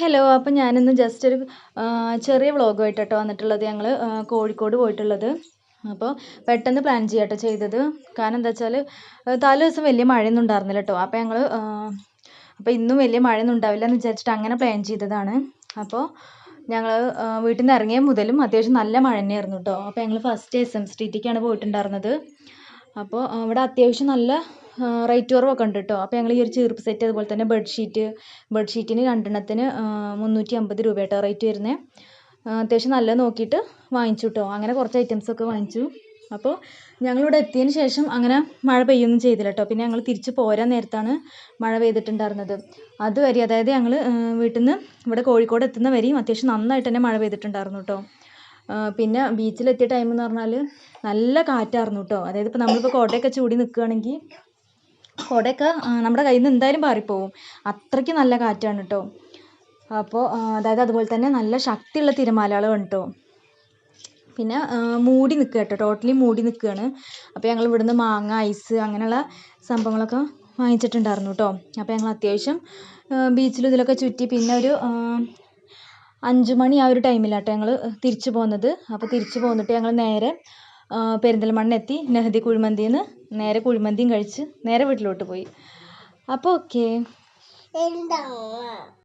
Hello അപ്പം ഞാനിന്ന് just ഒരു ചെറിയ വ്ളോഗുമായിട്ട് കേട്ടോ വന്നിട്ടുള്ളത് ഞങ്ങൾ കോഴിക്കോട് പോയിട്ടുള്ളത്. അപ്പോൾ പെട്ടെന്ന് പ്ലാൻ ചെയ്യാട്ടോ ചെയ്തത്. കാരണം എന്താ വെച്ചാൽ തലേ ദിവസം വലിയ മഴയൊന്നും ഉണ്ടായിരുന്നില്ല കേട്ടോ അപ്പോൾ ഞങ്ങൾ അപ്പോൾ ഇന്നും വലിയ മഴയൊന്നും ഉണ്ടാവില്ല എന്ന് വിചാരിച്ചിട്ട് അങ്ങനെ പ്ലാൻ ചെയ്തതാണ്. അപ്പോൾ ഞങ്ങൾ വീട്ടിൽ നിന്ന് ഇറങ്ങിയ മുതലും അത്യാവശ്യം നല്ല മഴ തന്നെയായിരുന്നു കേട്ടോ അപ്പോൾ ഞങ്ങൾ ഫസ്റ്റ് എസ് എം സ്ട്രീറ്റിലേക്കാണ് പോയിട്ടുണ്ടായിരുന്നത്. അപ്പോൾ അവിടെ അത്യാവശ്യം നല്ല റേറ്റ് കുറവൊക്കെ ഉണ്ട് കേട്ടോ അപ്പോൾ ഞങ്ങൾ ഈ ഒരു ചീർപ്പ് സെറ്റ് അതുപോലെ തന്നെ ബെഡ്ഷീറ്റ് ബെഡ്ഷീറ്റിന് രണ്ടെണ്ണത്തിന് മുന്നൂറ്റി അമ്പത് രൂപ കേട്ടോ റേറ്റ് വരുന്നത് അത്യാവശ്യം നല്ല നോക്കിയിട്ട് വാങ്ങിച്ചു കേട്ടോ അങ്ങനെ കുറച്ച് ഐറ്റംസ് ഒക്കെ വാങ്ങിച്ചു. അപ്പോൾ ഞങ്ങളിവിടെ എത്തിയതിന് ശേഷം അങ്ങനെ മഴ പെയ്യൊന്നും ചെയ്തില്ല കേട്ടോ പിന്നെ ഞങ്ങൾ തിരിച്ച് പോരാൻ നേരത്താണ് മഴ പെയ്തിട്ടുണ്ടായിരുന്നത്. അതുവരെ അതായത് ഞങ്ങൾ വീട്ടിൽ നിന്ന് ഇവിടെ കോഴിക്കോട് എത്തുന്ന വരെയും അത്യാവശ്യം നന്നായിട്ട് തന്നെ മഴ പെയ്തിട്ടുണ്ടായിരുന്നു കേട്ടോ പിന്നെ ബീച്ചിലെത്തിയ ടൈം എന്ന് പറഞ്ഞാൽ നല്ല കാറ്റായിരുന്നു കേട്ടോ അതായത് ഇപ്പോൾ നമ്മളിപ്പോൾ കോട്ടയൊക്കെ ചൂടി നിൽക്കുകയാണെങ്കിൽ കുടയൊക്കെ നമ്മുടെ കയ്യിൽ നിന്ന് എന്തായാലും പാറിപ്പോവും. അത്രയ്ക്ക് നല്ല കാറ്റാണ് കേട്ടോ അപ്പോൾ അതായത് അതുപോലെ തന്നെ നല്ല ശക്തിയുള്ള തിരമാലകളും കേട്ടോ പിന്നെ മൂടി നിൽക്കുക കേട്ടോ ടോട്ടലി മൂടി നിൽക്കുകയാണ് അപ്പോൾ ഞങ്ങൾ ഇവിടുന്ന് മാങ്ങ ഐസ് അങ്ങനെയുള്ള സംഭവങ്ങളൊക്കെ വാങ്ങിച്ചിട്ടുണ്ടായിരുന്നു കേട്ടോ അപ്പോൾ ഞങ്ങൾ അത്യാവശ്യം ബീച്ചിലും ഇതിലൊക്കെ ചുറ്റി പിന്നെ ഒരു അഞ്ച് മണി ആ ഒരു ടൈമിലാട്ടോ ഞങ്ങൾ തിരിച്ചു പോകുന്നത്. അപ്പോൾ തിരിച്ചു പോന്നിട്ട് ഞങ്ങൾ നേരെ പെരിന്തൽമണ്ണ എത്തി നെഹദി കുഴിമന്തിയിൽ നിന്ന് നേരെ കുഴിമന്തിയും കഴിച്ച് നേരെ വീട്ടിലോട്ട് പോയി. അപ്പോൾ ഓക്കെ.